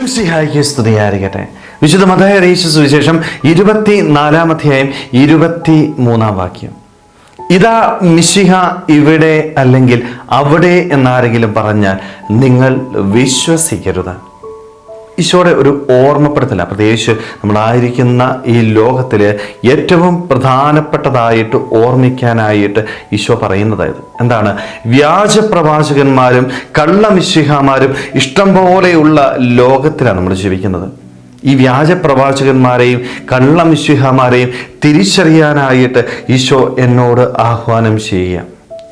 ഈശ്വംസിഹായിക്ക് സ്തുതിയായിരിക്കട്ടെ. വിശുദ്ധ മതായ അറിയിച്ച സുവിശേഷം ഇരുപത്തി നാലാം അധ്യായം ഇരുപത്തി മൂന്നാം വാക്യം. ഇതാ മിശിഹ ഇവിടെ അല്ലെങ്കിൽ അവിടെ എന്നാരെങ്കിലും പറഞ്ഞാൽ നിങ്ങൾ വിശ്വസിക്കരുത്. ഈശോയുടെ ഒരു ഓർമ്മപ്പെടുത്തല. പ്രത്യേകിച്ച് നമ്മളായിരിക്കുന്ന ഈ ലോകത്തിൽ ഏറ്റവും പ്രധാനപ്പെട്ടതായിട്ട് ഓർമ്മിക്കാനായിട്ട് ഈശോ പറയുന്നതായത്. എന്താണ്? വ്യാജ പ്രവാചകന്മാരും കള്ളമിശിഹമാരും ഇഷ്ടം പോലെയുള്ള ലോകത്തിലാണ് നമ്മൾ ജീവിക്കുന്നത്. ഈ വ്യാജ പ്രവാചകന്മാരെയും കള്ളമിശിഹമാരെയും തിരിച്ചറിയാനായിട്ട് ഈശോ എന്നോട് ആഹ്വാനം ചെയ്യുക.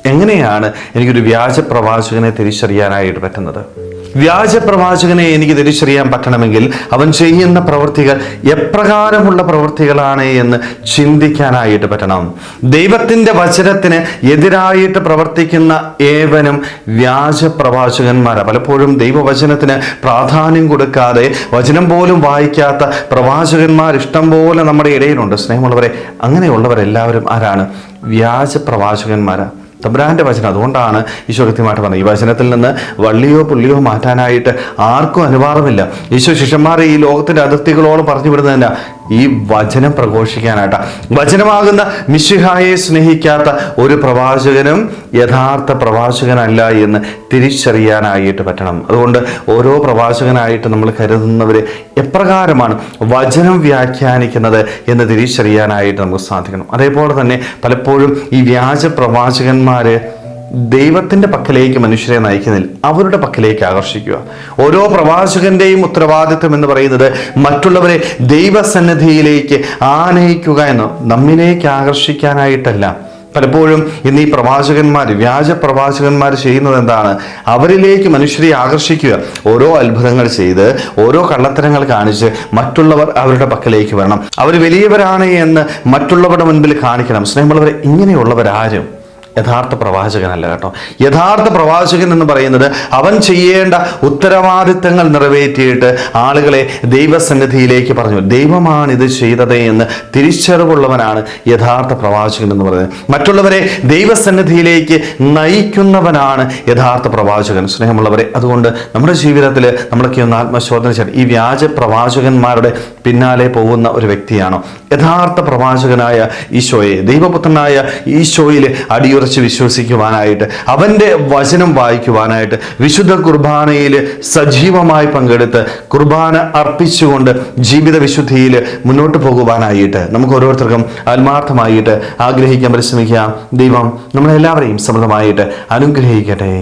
എങ്ങനെയാണ് എനിക്കൊരു വ്യാജ പ്രവാചകനെ തിരിച്ചറിയാനായിട്ട് പറ്റുന്നത്? വ്യാജ പ്രവാചകനെ എനിക്ക് തിരിച്ചറിയാൻ പറ്റണമെങ്കിൽ അവൻ ചെയ്യുന്ന പ്രവൃത്തികൾ എപ്രകാരമുള്ള പ്രവൃത്തികളാണ് എന്ന് ചിന്തിക്കാനായിട്ട് പറ്റണം. ദൈവത്തിന്റെ വചനത്തിന് എതിരായിട്ട് പ്രവർത്തിക്കുന്ന ഏവനും വ്യാജ പ്രവാചകന്മാരാണ് പലപ്പോഴും ദൈവവചനത്തിന് പ്രാധാന്യം കൊടുക്കാതെ വചനം പോലും വായിക്കാത്ത പ്രവാചകന്മാർ ഇഷ്ടം പോലെ നമ്മുടെ ഇടയിലുണ്ട്. സ്നേഹമുള്ളവരെ അങ്ങനെയുള്ളവരെല്ലാവരും ആരാണ്? വ്യാജ പ്രവാചകന്മാരാണ് തമ്പുരാന്റെ വചനം. അതുകൊണ്ടാണ് ഈശോ കൃത്യമായിട്ട് പറഞ്ഞത്. ഈ വചനത്തിൽ നിന്ന് വള്ളിയോ പുള്ളിയോ മാറ്റാനായിട്ട് ആർക്കും അനുവാദമില്ല. ഈശോ ശിഷ്യന്മാരെ ഈ ലോകത്തിന്റെ അതിർത്തികളോളം പറഞ്ഞു വിടുന്നതല്ല ഈ വചനം പ്രഘോഷിക്കാനായിട്ട്. വചനമാകുന്ന മിശിഹായെ സ്നേഹിക്കാത്ത ഒരു പ്രവാചകനും യഥാർത്ഥ പ്രവാചകനല്ല എന്ന് തിരിച്ചറിയാനായിട്ട് പറ്റണം. അതുകൊണ്ട് ഓരോ പ്രവാചകനായിട്ട് നമ്മൾ കരുതുന്നവർ എപ്രകാരമാണ് വചനം വ്യാഖ്യാനിക്കുന്നത് എന്ന് തിരിച്ചറിയാനായിട്ട് നമുക്ക് സാധിക്കണം. അതേപോലെ തന്നെ പലപ്പോഴും ഈ വ്യാജ പ്രവാചകന്മാര് ദൈവത്തിന്റെ പക്കലേക്ക് മനുഷ്യരെ നയിക്കുന്നതിൽ അവരുടെ പക്കലേക്ക് ആകർഷിക്കുക. ഓരോ പ്രവാചകന്റെയും ഉത്തരവാദിത്വം എന്ന് പറയുന്നത് മറ്റുള്ളവരെ ദൈവസന്നിധിയിലേക്ക് ആനയിക്കുക എന്ന് നമ്മിലേക്ക് ആകർഷിക്കാനായിട്ടല്ല. പലപ്പോഴും ഇന്ന് ഈ പ്രവാചകന്മാർ വ്യാജ പ്രവാചകന്മാർ ചെയ്യുന്നത് എന്താണ്? അവരിലേക്ക് മനുഷ്യരെ ആകർഷിക്കുക. ഓരോ അത്ഭുതങ്ങൾ ചെയ്ത് ഓരോ കള്ളത്തരങ്ങൾ കാണിച്ച് മറ്റുള്ളവർ അവരുടെ പക്കലേക്ക് വരണം. അവർ വലിയവരാണ് എന്ന് മറ്റുള്ളവരുടെ മുൻപിൽ കാണിക്കണം. സ്നേഹമുള്ളവർ ഇങ്ങനെയുള്ളവരാരും യഥാർത്ഥ പ്രവാചകനല്ല കേട്ടോ. യഥാർത്ഥ പ്രവാചകൻ എന്ന് പറയുന്നത് അവൻ ചെയ്യേണ്ട ഉത്തരവാദിത്തങ്ങൾ നിറവേറ്റിയിട്ട് ആളുകളെ ദൈവസന്നിധിയിലേക്ക് പറഞ്ഞു. ദൈവമാണ് ഇത് ചെയ്തത് എന്ന് തിരിച്ചറിവുള്ളവനാണ് യഥാർത്ഥ പ്രവാചകൻ എന്ന് പറയുന്നത്. മറ്റുള്ളവരെ ദൈവസന്നിധിയിലേക്ക് നയിക്കുന്നവനാണ് യഥാർത്ഥ പ്രവാചകൻ. സ്നേഹമുള്ളവരെ അതുകൊണ്ട് നമ്മുടെ ജീവിതത്തിൽ നമ്മളൊക്കെ ഒന്ന് ആത്മശോധന ചെയ്യണം. ഈ വ്യാജ പ്രവാചകന്മാരുടെ പിന്നാലെ പോകുന്ന ഒരു വ്യക്തിയാണോ? യഥാർത്ഥ പ്രവാചകനായ ഈശോയെ ദൈവപുത്രനായ ഈശോയിൽ അടിയുറച്ച് വിശ്വസിക്കുവാനായിട്ട് അവന്റെ വചനം വായിക്കുവാനായിട്ട് വിശുദ്ധ കുർബാനയിൽ സജീവമായി പങ്കെടുത്ത് കുർബാന അർപ്പിച്ചുകൊണ്ട് ജീവിത വിശുദ്ധിയിൽ മുന്നോട്ട് പോകുവാനായിട്ട് നമുക്ക് ഓരോരുത്തർക്കും ആത്മാർത്ഥമായിട്ട് ആഗ്രഹിക്കാൻ പരിശ്രമിക്കാം. ദൈവം നമ്മളെല്ലാവരെയും സമൃദ്ധമായിട്ട് അനുഗ്രഹിക്കട്ടെ.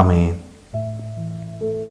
ആമേൻ.